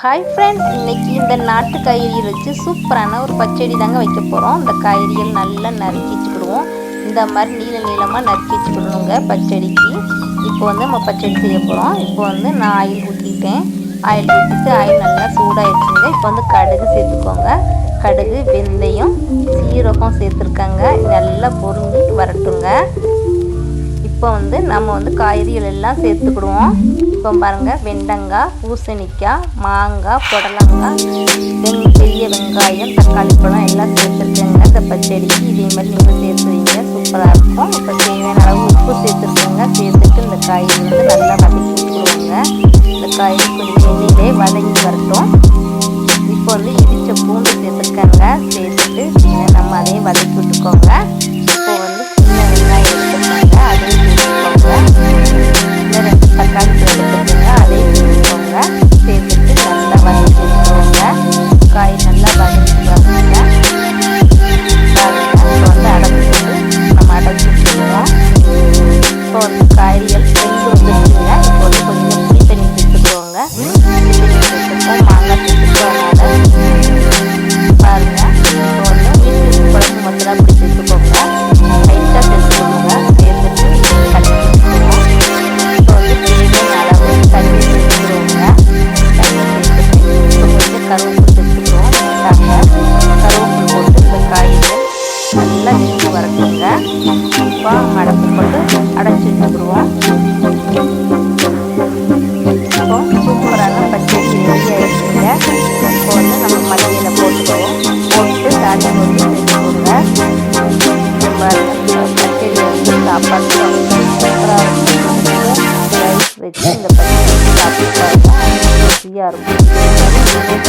Hi friends இன்னைக்கு இந்த நாட்டு காய்கறிகள் வச்சு சூப்பரான ஒரு பச்சடி தாங்க வைக்க போகிறோம் இந்த காய்கறிகள் நல்லா நறுக்கி வச்சுக்கிடுவோம். இந்த மாதிரி நீள நீளமாக நறுக்கி வச்சுக்கிடணுங்க பச்சடிக்கு. இப்போ வந்து நம்ம பச்சடி செய்ய போகிறோம் இப்போ வந்து நான் ஆயில் ஊற்றிட்டேன் ஆயில் ஊற்றிட்டு ஆயில் நல்லா சூடாகிடுச்சுங்க இப்போ வந்து கடுகு சேர்த்துக்கோங்க. கடுகு வெந்தயம் சீரகம் சேர்த்துருக்காங்க. நல்லா பொருங்கி வரட்டுங்க. இப்போ வந்து நம்ம வந்து காய்கறிகள் எல்லாம் சேர்த்துக்கிடுவோம். இப்போ பாருங்கள் வெண்டங்காய் பூசணிக்காய் மாங்காய் புடலங்காய் வெங் பெரிய வெங்காயம் தக்காளி பழம் எல்லாம் சேர்த்துருக்கேங்க. இந்த பச்சடிக்கு இதே மாதிரி நீங்கள் சேர்த்து வைங்க சூப்பராக இருக்கும். இப்போ தேவையான அளவு உப்பு சேர்த்துருக்கோங்க. சேர்த்துட்டு இந்த காய்கறி வந்து நல்லா வதக்கி விட்டுருவோங்க. இந்த காய்கறி கொஞ்சம் எண்ணெயிலே வதங்கி வரட்டும். காய்கறிகள் வெந்து வந்துருச்சுங்க இப்போ வந்து கொஞ்சம் புளி தண்ணி மாங்காய் பாருங்க. இப்போ வந்து வீட்டு குழம்பு மசாலா அப்படி சேர்த்துக்கோங்க லைட்டாக சேர்த்துக்கோங்க இப்போ வந்து தேவையான அளவு தண்ணி சேர்த்துக்கிறோங்க தண்ணி சேர்த்துட்டு இப்போ கொஞ்சம் கருவேப்பிலை சேர்த்துக்கிறோம் கருவேப்பிலை போட்டு இந்த நல்லா வெந்து வரட்டுங்க இப்போ மடப்பு போட்டு அடைச்சி வச்சுக்கிடுவோம் இப்போ சூப்பரான பச்சடி ரெடி ஆகிடுச்சுங்க இப்போ வந்து நம்ம மல்லியில் போட்டுக்குவோம். போட்டு தாண்டி வந்து செஞ்சுக்கோங்க நம்ம பச்சடி வந்து சாப்பாடு சூப்பராக இருக்கும் ரைஸ் வச்சு இந்த பச்சடி சாப்பிட்டு ருசியாக இருக்கும்.